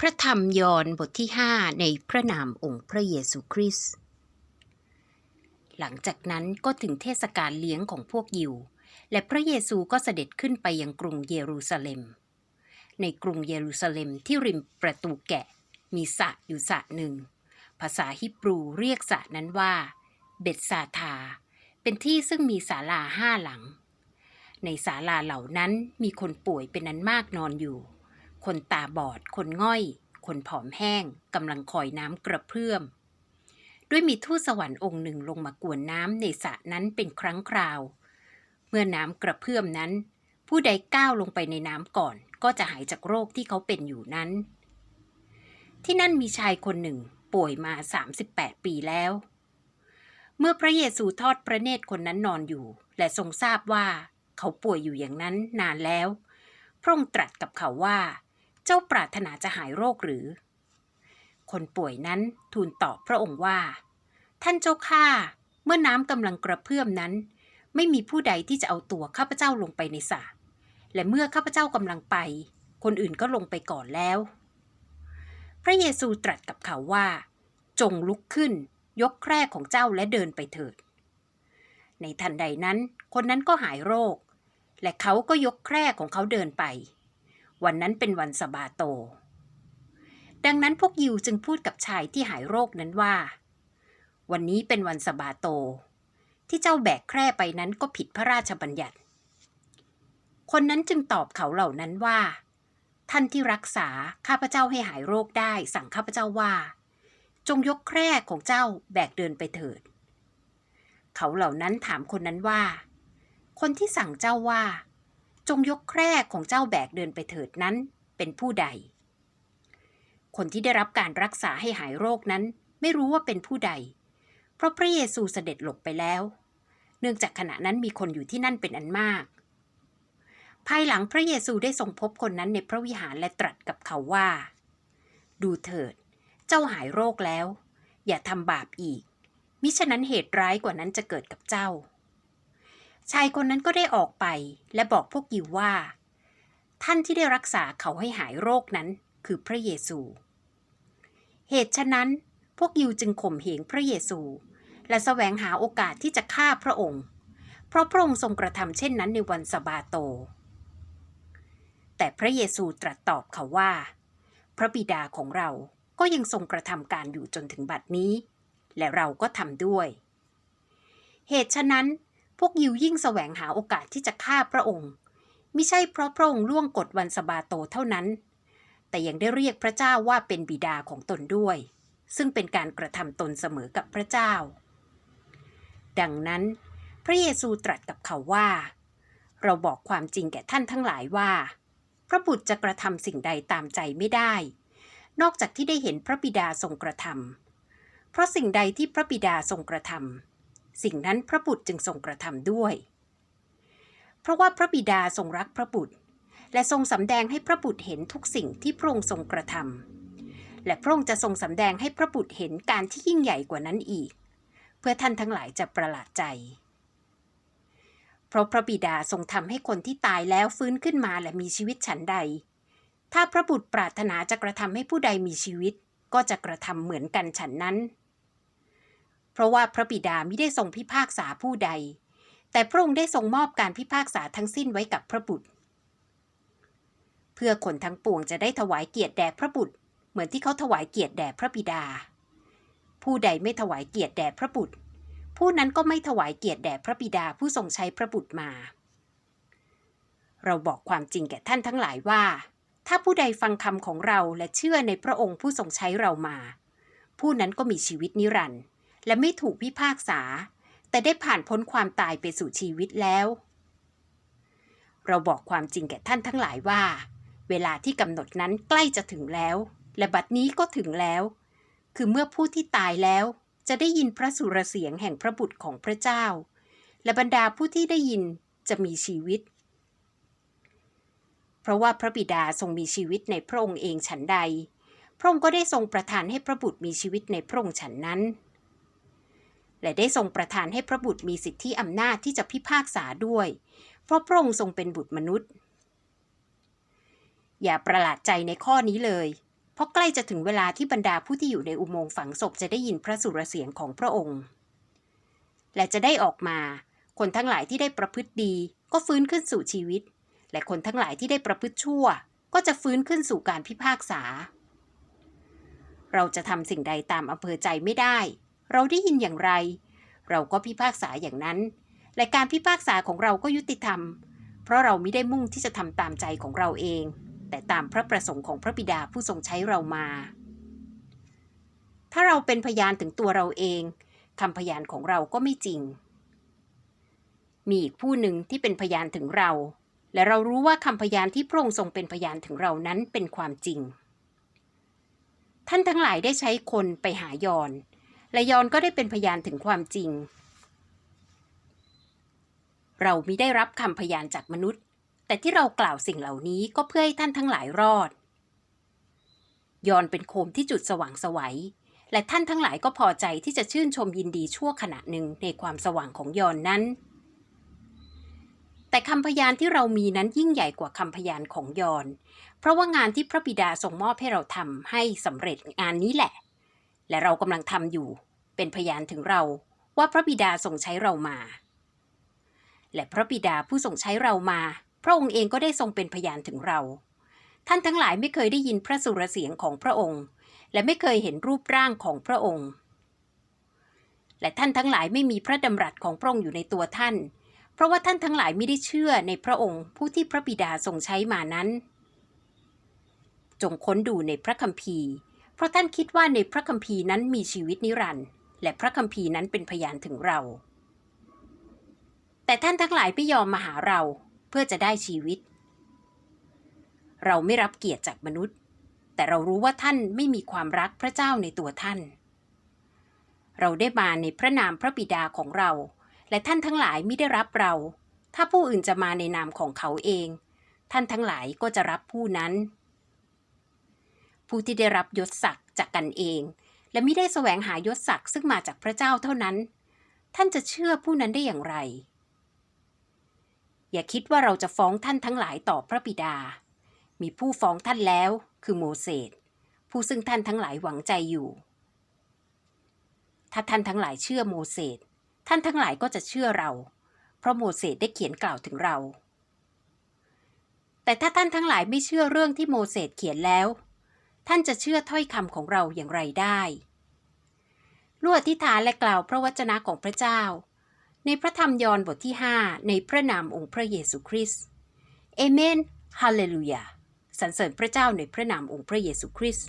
พระธรรมยอห์นบทที่5ในพระนามองค์พระเยซูคริสต์หลังจากนั้นก็ถึงเทศกาลเลี้ยงของพวกยิว และพระเยซูก็เสด็จขึ้นไปยังกรุงเยรูซาเล็ม ในกรุงเยรูซาเล็มที่ริมประตูแกะ มีสระอยู่สระหนึ่ง ภาษาฮิบรูเรียกสระนั้นว่า เบตซาธา เป็นที่ซึ่งมีศาลาห้าหลัง ในศาลาเหล่านั้นมีคนป่วยเป็นนั้นมากนอนอยู่ คนตาบอด คนง่อย คนผอมแห้งกำลังคอยน้ำกระเพื่อม ด้วยมีทูตสวรรค์องค์หนึ่งลงมากวนน้ำในสระนั้นเป็นครั้งคราว เมื่อน้ำกระเพื่อมนั้น ผู้ใดก้าวลงไปในน้ำก่อน ก็จะหายจากโรคที่เขาเป็นอยู่นั้น ที่นั่นมีชายคนหนึ่งป่วยมา 38 ปีแล้ว เมื่อพระเยซูทอดพระเนตรคนนั้นนอนอยู่ และทรงทราบว่าเขาป่วยอยู่อย่างนั้นนานแล้ว พระองค์ตรัสกับเขาว่า เจ้าปรารถนาจะหายโรคหรือ คนป่วยนั้นทูลตอบพระองค์ว่า ท่านเจ้าข้าเมื่อน้ำกำลังกระเพื่อมนั้น ไม่มีผู้ใดที่จะเอาตัวข้าพเจ้าลงไปในสระและเมื่อข้าพเจ้ากำลังไป คนอื่นก็ลงไปก่อนแล้ว พระเยซูตรัสกับเขาว่า จงลุกขึ้น ยกแคร่ของเจ้าและเดินไปเถิด ในทันใดนั้น คนนั้นก็หายโรค และเขาก็ยกแคร่ของเขาเดินไป วันนั้นเป็นวันสบาโต ดังนั้นพวกยิวจึงพูดกับชายที่หายโรคนั้นว่า วันนี้เป็นวันสบาโต ที่เจ้าแบกแคร่ไปนั้นก็ผิดพระราชบัญญัติ คนนั้นจึงตอบเขาเหล่านั้นว่า ท่านที่รักษาข้าพเจ้าให้หายโรคได้ สั่งข้าพเจ้าว่า จงยกแคร่ของเจ้าแบกเดินไปเถิด เขาเหล่านั้นถามคนนั้นว่า คนที่สั่งเจ้าว่า จงยกแคร่ของเจ้าแบกเดินไปเถิดนั้น เป็นผู้ใด คนที่ได้รับการรักษาให้หายโรคนั้นไม่รู้ว่าเป็นผู้ใด เพราะพระเยซูเสด็จหลบไปแล้ว เนื่องจากขณะนั้นมีคนอยู่ที่นั่นเป็นอันมาก ภายหลังพระเยซูได้ทรงพบคนนั้นในพระวิหารและตรัสกับเขาว่า ดูเถิด เจ้าหายโรคแล้ว อย่าทำบาปอีก มิฉะนั้นเหตุร้ายกว่านั้นจะเกิดกับเจ้า ชายคนนั้นก็ได้ออกไปและบอกพวกยิวว่า ท่านที่ได้รักษาเขาให้หายโรคนั้นคือพระเยซู เหตุฉะนั้นพวกยิวจึงข่มเหงพระเยซู และแสวงหาโอกาสที่จะฆ่าพระองค์ เพราะพระองค์ทรงกระทำเช่นนั้นในวันสบาโต แต่พระเยซูตรัสตอบเขาว่า พระบิดาของเราก็ยังทรงกระทำการอยู่จนถึงบัดนี้ และเราก็ทำด้วย เหตุฉะนั้น พวกยิวยิ่งแสวงหาโอกาสที่จะฆ่าพระองค์มิใช่เพราะพระองค์ล่วงกฎวันสบาโตเท่านั้น แต่ยังได้เรียกพระเจ้าว่าเป็นบิดาของตนด้วย ซึ่งเป็นการกระทำตนเสมอกับพระเจ้า ดังนั้น พระเยซูตรัสกับเขาว่า เราบอกความจริงแก่ท่านทั้งหลายว่า พระบุตรจะกระทำสิ่งใดตามใจไม่ได้ นอกจากที่ได้เห็นพระบิดาทรงกระทำเพราะสิ่งใดที่พระบิดาทรงกระทำ สิ่งนั้นพระบุตรจึงทรงกระทำด้วย เพราะว่าพระบิดาทรงรักพระบุตร และทรงสำแดงให้พระบุตรเห็นทุกสิ่งที่พระองค์ทรงกระทำและพระองค์จะทรงสำแดงให้พระบุตรเห็นการที่ยิ่งใหญ่กว่านั้นอีก เพื่อท่านทั้งหลายจะประหลาดใจ เพราะพระบิดาทรงทำให้คนที่ตายแล้วฟื้นขึ้นมาและมีชีวิตฉันใด ถ้าพระบุตรปรารถนาจะกระทำให้ผู้ใดมีชีวิตก็จะกระทำเหมือนกันฉันนั้น เพราะว่าพระบิดาไม่ได้ทรงพิพากษาผู้ใด แต่พระองค์ได้ทรงมอบการพิพากษาทั้งสิ้นไว้กับพระบุตร เพื่อคนทั้งปวงจะได้ถวายเกียรติแด่พระบุตร เหมือนที่เขาถวายเกียรติแด่พระบิดา ผู้ใดไม่ถวายเกียรติแด่พระบุตร ผู้นั้นก็ไม่ถวายเกียรติแด่พระบิดาผู้ทรงใช้พระบุตรมา เราบอกความจริงแก่ท่านทั้งหลายว่า ถ้าผู้ใดฟังคำของเราและเชื่อในพระองค์ผู้ทรงใช้เรามา ผู้นั้นก็มีชีวิตนิรันดร์ และไม่ถูกพิพากษา แต่ได้ผ่านพ้นความตายไปสู่ชีวิตแล้ว เราบอกความจริงแก่ท่านทั้งหลายว่า เวลาที่กำหนดนั้นใกล้จะถึงแล้ว และบัดนี้ก็ถึงแล้ว คือเมื่อผู้ที่ตายแล้ว จะได้ยินพระสุรเสียงแห่งพระบุตรของพระเจ้า และบรรดาผู้ที่ได้ยินจะมีชีวิต เพราะว่าพระบิดาทรงมีชีวิตในพระองค์เองฉันใด พระองค์ก็ได้ทรงประทานให้พระบุตรมีชีวิตในพระองค์ฉันนั้น และได้ทรงประทานให้พระบุตรมีสิทธิอำนาจที่จะพิพากษาด้วย เพราะพระองค์ทรงเป็นบุตรมนุษย์ อย่าประหลาดใจในข้อนี้เลย เพราะใกล้จะถึงเวลาที่บรรดาผู้ที่อยู่ในอุโมงค์ฝังศพจะได้ยินพระสุรเสียงของพระองค์ และจะได้ออกมา คนทั้งหลายที่ได้ประพฤติดี ก็ฟื้นขึ้นสู่ชีวิต และคนทั้งหลายที่ได้ประพฤติชั่ว ก็จะฟื้นขึ้นสู่การพิพากษา เราจะทำสิ่งใดตามอำเภอใจไม่ได้ เราได้ยินอย่างไร เราก็พิพากษาอย่างนั้น และการพิพากษาของเราก็ยุติธรรม เพราะเราไม่ได้มุ่งที่จะทำตามใจของเราเอง แต่ตามพระประสงค์ของพระบิดาผู้ทรงใช้เรามา ถ้าเราเป็นพยานถึงตัวเราเองคำพยานของเราก็ไม่จริง มีอีกผู้หนึ่งที่เป็นพยานถึงเรา และเรารู้ว่าคำพยานที่พระองค์ทรงเป็นพยานถึงเรานั้นเป็นความจริง ท่านทั้งหลายได้ใช้คนไปหายอน และยอนก็ได้เป็นพยานถึงความจริง เรามิได้รับคำพยานจากมนุษย์ แต่ที่เรากล่าวสิ่งเหล่านี้ก็เพื่อให้ท่านทั้งหลายรอด ยอนเป็นโคมที่จุดสว่างสวัย และท่านทั้งหลายก็พอใจที่จะชื่นชมยินดีชั่วขณะหนึ่งในความสว่างของยอนนั้น แต่คำพยานที่เรามีนั้นยิ่งใหญ่กว่าคำพยานของยอน เพราะว่างานที่พระบิดาทรงมอบให้เราทำให้สำเร็จงานนี้แหละและเรากำลังทำอยู่ เป็นพยานถึงเราว่าพระบิดาทรงใช้เรามา และพระบิดาผู้ทรงใช้เรามา พระองค์เองก็ได้ทรงเป็นพยานถึงเรา ท่านทั้งหลายไม่เคยได้ยินพระสุรเสียงของพระองค์ และไม่เคยเห็นรูปร่างของพระองค์ และท่านทั้งหลายไม่มีพระดำรัสของพระองค์อยู่ในตัวท่าน เพราะว่าท่านทั้งหลายไม่ได้เชื่อในพระองค์ ผู้ที่พระบิดาทรงใช้มานั้น จงค้นดูในพระคัมภีร์ เพราะท่านคิดว่าในพระคัมภีร์นั้นมีชีวิตนิรันดร์ และพระคัมภีร์นั้นเป็นพยานถึงเรา แต่ท่านทั้งหลายไม่ยอมมาหาเราเพื่อจะได้ชีวิต เราไม่รับเกียรติจากมนุษย์ แต่เรารู้ว่าท่านไม่มีความรักพระเจ้าในตัวท่าน เราได้มาในพระนามพระบิดาของเรา และท่านทั้งหลายไม่ได้รับเรา ถ้าผู้อื่นจะมาในนามของเขาเอง ท่านทั้งหลายก็จะรับผู้นั้น ผู้ที่ได้รับยศศักดิ์จากกันเอง และไม่ได้แสวงหายศศักดิ์ซึ่งมาจากพระเจ้าเท่านั้น ท่านจะเชื่อผู้นั้นได้อย่างไร อย่าคิดว่าเราจะฟ้องท่านทั้งหลายต่อพระบิดา มีผู้ฟ้องท่านแล้วคือโมเสสผู้ซึ่งท่านทั้งหลายหวังใจอยู่ ถ้าท่านทั้งหลายเชื่อโมเสสท่านทั้งหลายก็จะเชื่อเรา เพราะโมเสสได้เขียนกล่าวถึงเรา แต่ถ้าท่านทั้งหลายไม่เชื่อเรื่องที่โมเสสเขียนแล้ว ท่านจะเชื่อถ้อยคำของเราอย่างไรได้ ลวอธิษฐานและกล่าวพระวจนะของพระเจ้า ในพระธรรมยอห์นบทที่ 5 ในพระนามองค์พระเยซูคริสต์เอเมน ฮาเลลูยาสรรเสริญพระเจ้าในพระนามองค์พระเยซูคริสต์